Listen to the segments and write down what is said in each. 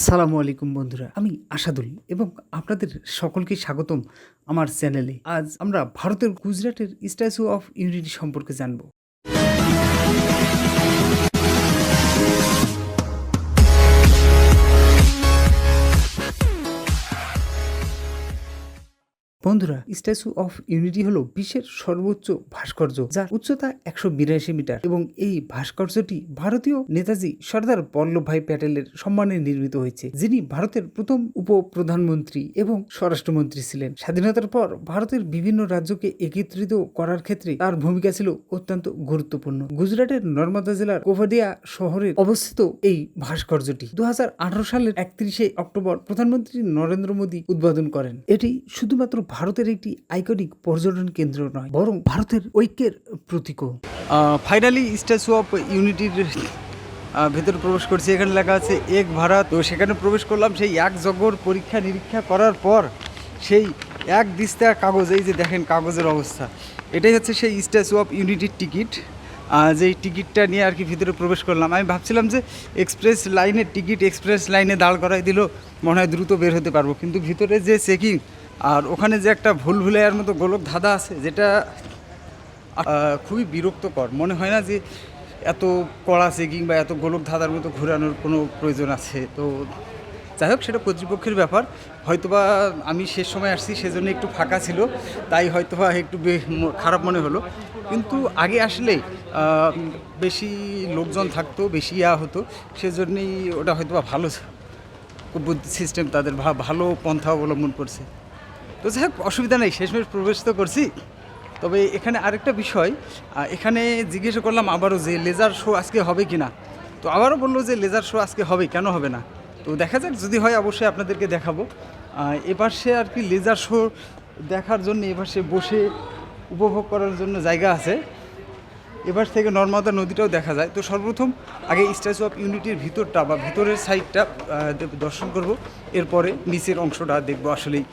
আসসালামু আলাইকুম বন্ধুরা, আমি আশাদুল এবং আপনাদের সকলকে স্বাগতম আমার চ্যানেলে। আজ আমরা ভারতের গুজরাটের স্ট্যাচু অফ ইউনিটি সম্পর্কে জানব। বন্ধুরা স্ট্যাচু অফ ইউনিটি হলো বিশ্বের সর্বোচ্চ ভাস্কর্য, যার উচ্চতা একশো বিরাশি মিটার এবং এই ভাস্কর্যটি ভারতীয় নেতাজি সর্দার বল্লভভাই প্যাটেলের সম্মানে নির্মিত হয়েছে, যিনি ভারতের প্রথম উপ প্রধানমন্ত্রী এবং স্বরাষ্ট্রমন্ত্রী ছিলেন। স্বাধীনতার পর ভারতের বিভিন্ন রাজ্যকে একত্রিত করার ক্ষেত্রে তার ভূমিকা ছিল অত্যন্ত গুরুত্বপূর্ণ। গুজরাটের নর্মদা জেলার কোভাডিয়া শহরে অবস্থিত এই ভাস্কর্যটি দু হাজার আঠারো সালের একত্রিশে অক্টোবর প্রধানমন্ত্রী নরেন্দ্র মোদী উদ্বোধন করেন। এটি শুধুমাত্র ভারতের একটি আইকনিক পর্যটন কেন্দ্র নয়, বরং ভারতের ঐক্যের প্রতীকও। ফাইনালি স্ট্যাচু অফ ইউনিটির ভেতরে প্রবেশ করছি। এখানে লেখা আছে, এক ভারত। তো সেখানে প্রবেশ করলাম, সেই এক জগর পরীক্ষা নিরীক্ষা করার পর, সেই এক দিস্তা কাগজ, এই যে দেখেন কাগজের অবস্থা, এটাই হচ্ছে সেই স্ট্যাচু অফ ইউনিটির টিকিট। যেই টিকিটটা নিয়ে আর কি ভিতরে প্রবেশ করলাম। আমি ভাবছিলাম যে এক্সপ্রেস লাইনের টিকিট, এক্সপ্রেস লাইনে দাঁড় করাই দিল, মনে হয় দ্রুত বের হতে পারব। কিন্তু ভিতরে যে চেকিং আর ওখানে যে একটা ভুল ভুলেয়ার মতো গোলক ধাঁধা আছে, যেটা খুবই বিরক্তকর। মনে হয় না যে এত কড়া চেকিং বা এত গোলক ধাঁধার মতো ঘোরানোর কোনো প্রয়োজন আছে। তো যাই হোক, সেটা কর্তৃপক্ষের ব্যাপার। হয়তোবা আমি শেষ সময় আসছি, সেজন্য একটু ফাঁকা ছিল। তাই হয়তোবা একটু খারাপ মনে হলো। কিন্তু আগে আসলে বেশি লোকজন থাকতো, বেশি ইয়া হতো। সেজন্যই ওটা হয়তোবা ভালো সিস্টেম তাদের ভালো পন্থা অবলম্বন করছে। তো যাই হোক, অসুবিধা নেই, শেষমেশ প্রবেশ তো করছি। তবে এখানে আরেকটা বিষয় এখানে জিজ্ঞেস করলাম আবারও যে লেজার শো আজকে হবে কি না তো আবারও বলল যে লেজার শো আজকে হবে, কেন হবে না? তো দেখা যাক, যদি হয় অবশ্যই আপনাদেরকে দেখাবো। সে আর কি লেজার শো দেখার জন্য এবার সে বসে উপভোগ করার জন্য জায়গা আছে। এবার থেকে নর্মদা নদীটাও দেখা যায়। তো সর্বপ্রথম আগে স্ট্যাচু অফ ইউনিটির ভিতরটা বা ভিতরের সাইডটা দর্শন করব। এরপরে নিচের অংশটা দেখব আসলেই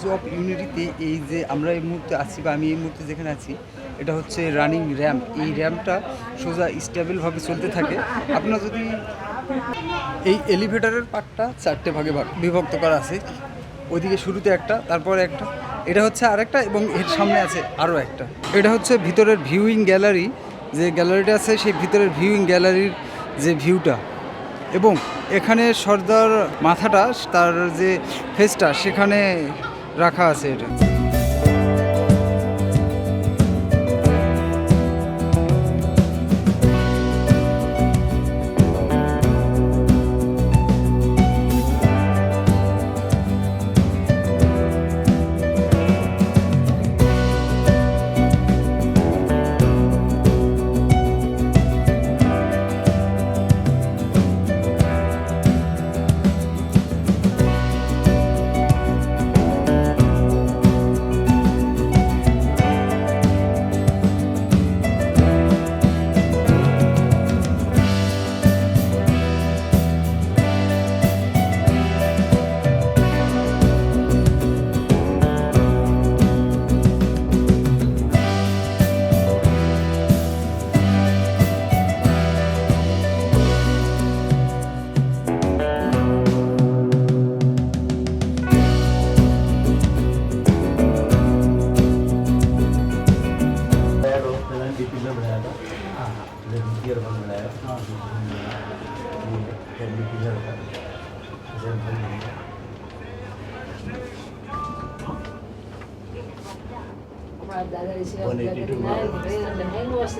স্ট্যাচু অফ ইউনিটিতে এই যে আমরা এই মুহূর্তে আছি বা আমি এই মুহূর্তে যেখানে আছি, এটা হচ্ছে রানিং র্যাম্প এই র্যাম্পটা সোজা স্টেবলভাবে চলতে থাকে। আপনার যদি এই এলিভেটরের পার্টটা চারটে ভাগে ভাগ বিভক্ত করা আছে, ওইদিকে শুরুতে একটা, তারপরে একটা। এটা হচ্ছে আরেকটা এবং এর সামনে আছে আরও একটা। এটা হচ্ছে ভিতরের ভিউইং গ্যালারি যে গ্যালারিটা আছে, সেই ভিতরের ভিউইং গ্যালারির যে ভিউটা এবং এখানে সর্দার মাথাটা, তার যে ফেসটা সেখানে রাখা আছে এটা।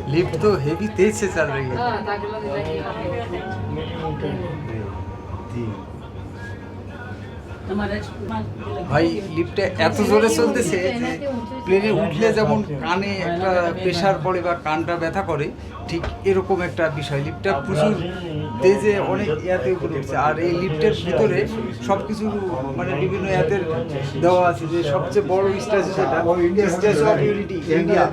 लिफ्ट तो हेवी तेज से चल रही है जी ভাই লিফটে এত জোরে চলতেছে যে প্লেনে উঠলে যেমন কানে একটা প্রেশার পড়ে বা কানটা ব্যথা করে ঠিক এরকম একটা বিষয় লিফটটা প্রচুর তেজে অনেক ইয়াতে উপরে উঠছে। আর এই লিফটের ভিতরে সব কিছু মানে বিভিন্ন ইয়াতের দেওয়া আছে যে সবচেয়ে বড় স্ট্যাচু সেটা, স্ট্যাচু অফ ইউনিটি, ইন্ডিয়া।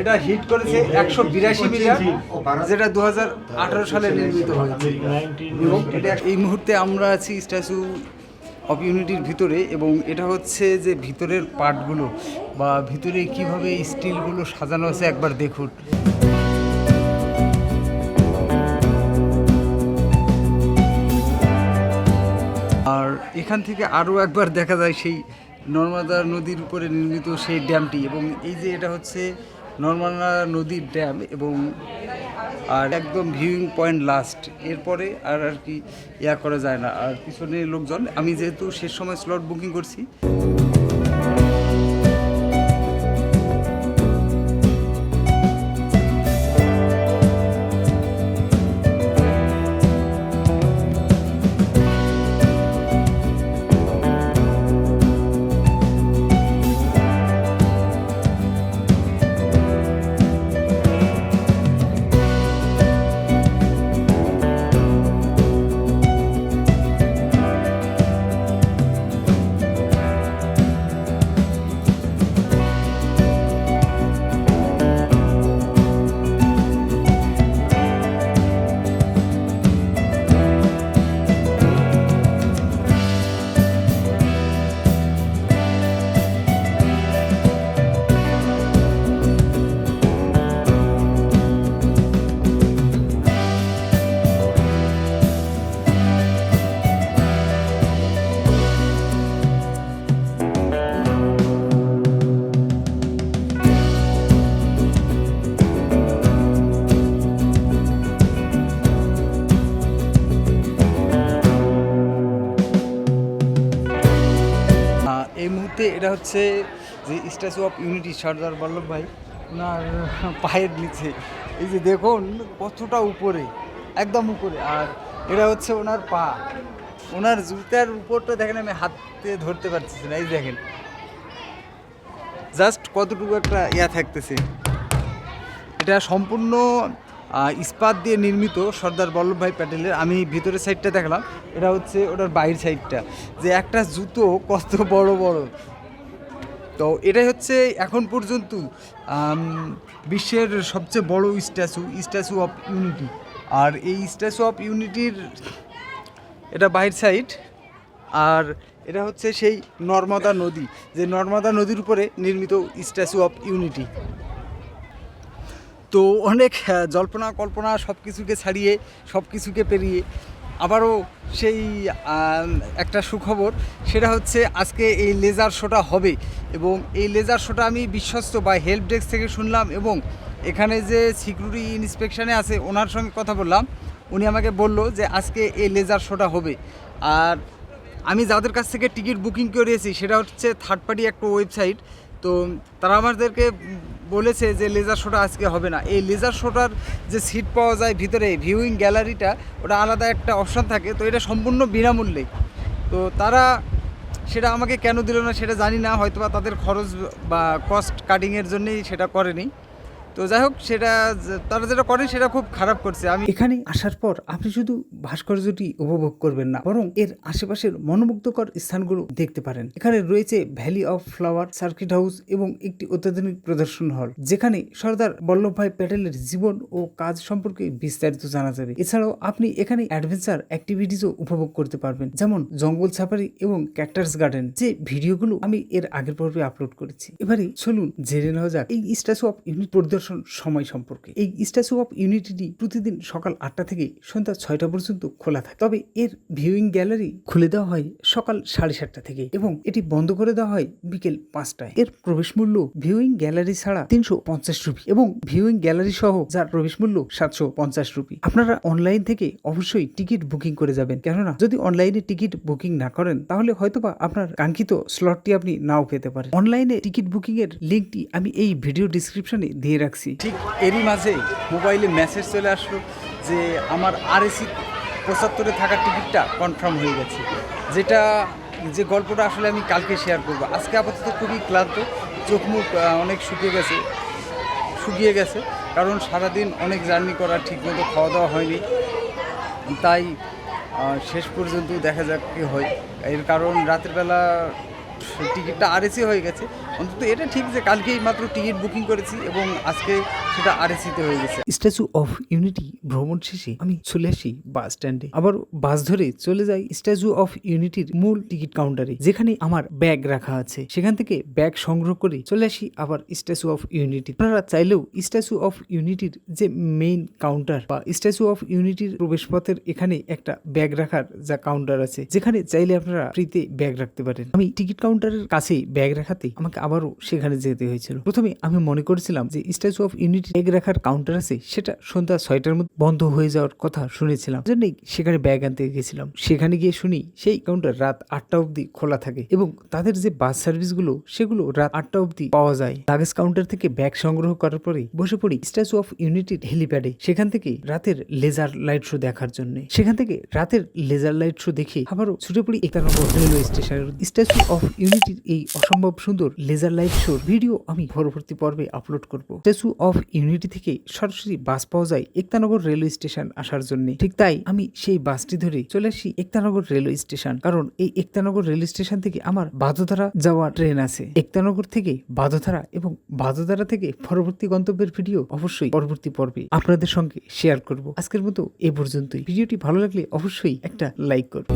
এটা হিট করেছে একশো বিরাশি মিলিয়ন যেটা দু হাজার আঠারো সালে নির্মিত হয়েছে। এবং এটা এই মুহূর্তে আমরা আছি স্ট্যাচু অফ ইউনিটির ভিতরে, এবং এটা হচ্ছে যে ভিতরের পার্টগুলো বা ভিতরে কীভাবে স্টিলগুলো সাজানো আছে একবার দেখুন। এখান থেকে আরও একবার দেখা যায় সেই নর্মদা নদীর উপরে নির্মিত সেই ড্যামটি এবং এই যে এটা হচ্ছে নর্মদা নদীর ড্যাম এবং আর একদম ভিউইং পয়েন্ট লাস্ট। এরপরে আর আর কি ইয়া করা যায় না। আর পিছনে লোকজন, আমি যেহেতু শেষ সময় স্লট বুকিং করছি। এটা হচ্ছে যে Statue of Unity Sardar Vallabh bhai ওনার পায়ের নিচে। এই যে দেখুন, কতটা উপরে, একদম উপরে। আর এটা হচ্ছে ওনার পা। ওনার জুতার উপরটা দেখেন, আমি হাতে ধরতে পারতেছি না, এই দেখেন। জাস্ট কতটুকু একটা ইয়া থাকতেছে। এটা সম্পূর্ণ ইস্পাত দিয়ে নির্মিত সর্দার বল্লভভাই প্যাটেলের। আমি ভিতরের সাইডটা দেখলাম, এটা হচ্ছে ওটার বাইরের সাইডটা যে একটা জুতো কত বড় বড়। তো এটাই হচ্ছে এখন পর্যন্ত বিশ্বের সবচেয়ে বড় স্ট্যাচু স্ট্যাচু অফ ইউনিটি আর এই স্ট্যাচু অফ ইউনিটির এটা বাইর সাইড আর এটা হচ্ছে সেই নর্মদা নদী, যে নর্মদা নদীর উপরে নির্মিত স্ট্যাচু অফ ইউনিটি তো অনেক জল্পনা কল্পনা সব কিছুকে ছাড়িয়ে সব কিছুকে পেরিয়ে আবারও সেই একটা সুখবর, সেটা হচ্ছে আজকে এই লেজার শোটা হবে এবং এই লেজার শোটা আমি বিশ্বস্ত বা হেল্প ডেস্ক থেকে শুনলাম এবং এখানে যে সিকিউরিটি ইন্সপেকশনে আছে, ওনার সঙ্গে কথা বললাম। উনি আমাকে বলল যে আজকে এই লেজার শোটা হবে। আর আমি যাদের কাছ থেকে টিকিট বুকিং করিয়েছি সেটা হচ্ছে থার্ড পার্টি একটা ওয়েবসাইট তো তারা আমাদেরকে বলেছে যে লেজার শোটা আজকে হবে না। এই লেজার শোটার যে সিট পাওয়া যায় ভিতরে ভিউইং গ্যালারিটা ওটা আলাদা একটা অপশান থাকে। তো এটা সম্পূর্ণ বিনামূল্যে। তো তারা সেটা আমাকে কেন দিল না সেটা জানি না হয়তো বা তাদের খরচ বা কস্ট কাটিংয়ের জন্যেই সেটা করেনি। তো যাই হোক, সেটা তারা যেটা করেন সেটা খুব খারাপ করছে। আমি এখানে আসার পর আপনি শুধু ভাস্কর্যটি উপভোগ করবেন না, বরং এর আশেপাশের মনোমুগ্ধকর স্থানগুলো দেখতে পারেন। এখানে রয়েছে Valley of Flower circuit house এবং একটি অত্যাধুনিক প্রদর্শন হল, যেখানে সর্দার বল্লভভাই প্যাটেলের জীবন ও কাজ সম্পর্কে বিস্তারিত জানা যাবে। এছাড়াও আপনি এখানে অ্যাডভেঞ্চার অ্যাক্টিভিটিসও উপভোগ করতে পারবেন, যেমন জঙ্গল সাফারি এবং ক্যাক্টাস গার্ডেন যে ভিডিওগুলো আমি এর আগের পর্বে আপলোড করেছি। এবারে চলুন জেনে নেওয়া যাক, এই স্ট্যাচু অফ ইউনিট পরিদর্শন সময় সম্পর্কে। এই স্ট্যাচু অফ ইউনিটিটি প্রতিদিন সকাল আটটা থেকে সন্ধ্যা ছয়টা পর্যন্ত খোলা থাকে। তবে এর ভিউইং গ্যালারি খুলে দেওয়া হয় সকাল সাড়ে সাতটা থেকে এবং এটি বন্ধ করে দেওয়া হয় বিকেল পাঁচটায়। এর প্রবেশ মূল্য ভিউইং গ্যালারি ছাড়া তিনশো পঞ্চাশ রুপি এবং ভিউইং গ্যালারি সহ যার প্রবেশ মূল্য সাতশো পঞ্চাশ রুপি। আপনারা অনলাইন থেকে অবশ্যই টিকিট বুকিং করে যাবেন। কেননা, যদি অনলাইনে টিকিট বুকিং না করেন, তাহলে হয়তোবা আপনার কাঙ্ক্ষিত স্লটটি আপনি নাও পেতে পারেন। অনলাইনে টিকিট বুকিং এর লিঙ্কটি আমি এই ভিডিও ডিসক্রিপশনে দিয়ে রাখছি। ঠিক এরই মাঝে মোবাইলে মেসেজ চলে আসলো যে আমার আর এসি পঁচাত্তরে থাকার টিকিটটা কনফার্ম হয়ে গেছে। যেটা, যে গল্পটা আসলে আমি কালকে শেয়ার করব। আজকে আপাতত খুবই ক্লান্ত, চোখ মুখ অনেক শুকিয়ে গেছে শুকিয়ে গেছে, কারণ সারাদিন অনেক জার্নি করা ঠিকমতো খাওয়া দাওয়া হয়নি। তাই শেষ পর্যন্ত দেখা যাক কী হয়। এর কারণ রাতের বেলা টিকিটটা আরএসি হয়ে গেছে। অন্তত এটা ঠিক যে কালকেই মাত্র টিকিট বুকিং করেছি এবং আজকে সেটা আরএসিতে হয়ে গেছে। স্ট্যাচু অফ ইউনিটি ভ্রমণ শেষে আমি চলে আসি বাস স্ট্যান্ডে। আবার বাস ধরে চলে যাই স্ট্যাচু অফ ইউনিটির মূল টিকিট কাউন্টারে, যেখানে আমার ব্যাগ রাখা আছে। সেখান থেকে ব্যাগ সংগ্রহ করে চলে আসি আবার স্ট্যাচু অফ ইউনিটি আপনারা চাইলেও স্ট্যাচু অফ ইউনিটির যে মেইন কাউন্টার বা স্ট্যাচু অফ ইউনিটির প্রবেশপথের এখানে একটা ব্যাগ রাখার যা কাউন্টার আছে, যেখানে চাইলে আপনারা ফ্রিতে ব্যাগ রাখতে পারেন। আমি টিকিট কাউন্টারের কাছেই ব্যাগ রাখাতে আমাকে আবারও সেখানে যেতে হয়েছিল। প্রথমে আমি মনে করেছিলাম যে স্ট্যাচু অফ ইউনিটি ব্যাগ রাখার কাউন্টার আছে, সেটা সন্ধ্যা ছয়টার মধ্যে বন্ধ হয়ে যাওয়ার কথা শুনেছিলাম। জন্যই সেখানে ব্যাগ আনতে গেছিলাম। সেখানে গিয়ে শুনি সেই কাউন্টার রাত আটটা অবধি খোলা থাকে এবং তাদের যে বাস সার্ভিসগুলো সেগুলো রাত আটটা অবধি পাওয়া যায়। লাগেজ কাউন্টার থেকে ব্যাগ সংগ্রহ করার পরে বসে পড়ি স্ট্যাচু অফ ইউনিটির হেলিপ্যাডে সেখান থেকে রাতের লেজার লাইট শো দেখার জন্য। সেখান থেকে রাতের লেজার লাইট শো দেখে আবারও ছুটে পড়ি একানব্বই রেলওয়ে স্টেশনের স্ট্যাচু অফ ইউনিটির এই অসম্ভব সুন্দর লেজার লাইট শোর ভিডিও আমি পরবর্তী পর্বে আপলোড করব। স্ট্যাচু অফ ইউনিটি থেকে সরাসরি বাস পাওয়া যায় একতানগর রেলওয়ে স্টেশন আসার জন্য। ঠিক তাই আমি সেই বাসটি ধরে চলে আসি একতানগর রেলওয়ে স্টেশন কারণ এই একতানগর রেলওয়ে স্টেশন থেকে আমার বাদোধারা যাওয়া ট্রেন আছে। একতানগর থেকে বাদোধারা এবং বাদোধারা থেকে পরবর্তী গন্তব্যের ভিডিও অবশ্যই পরবর্তী পর্বে আপনাদের সঙ্গে শেয়ার করব। আজকের মতো এ পর্যন্তই। ভিডিওটি ভালো লাগলে অবশ্যই একটা লাইক করুন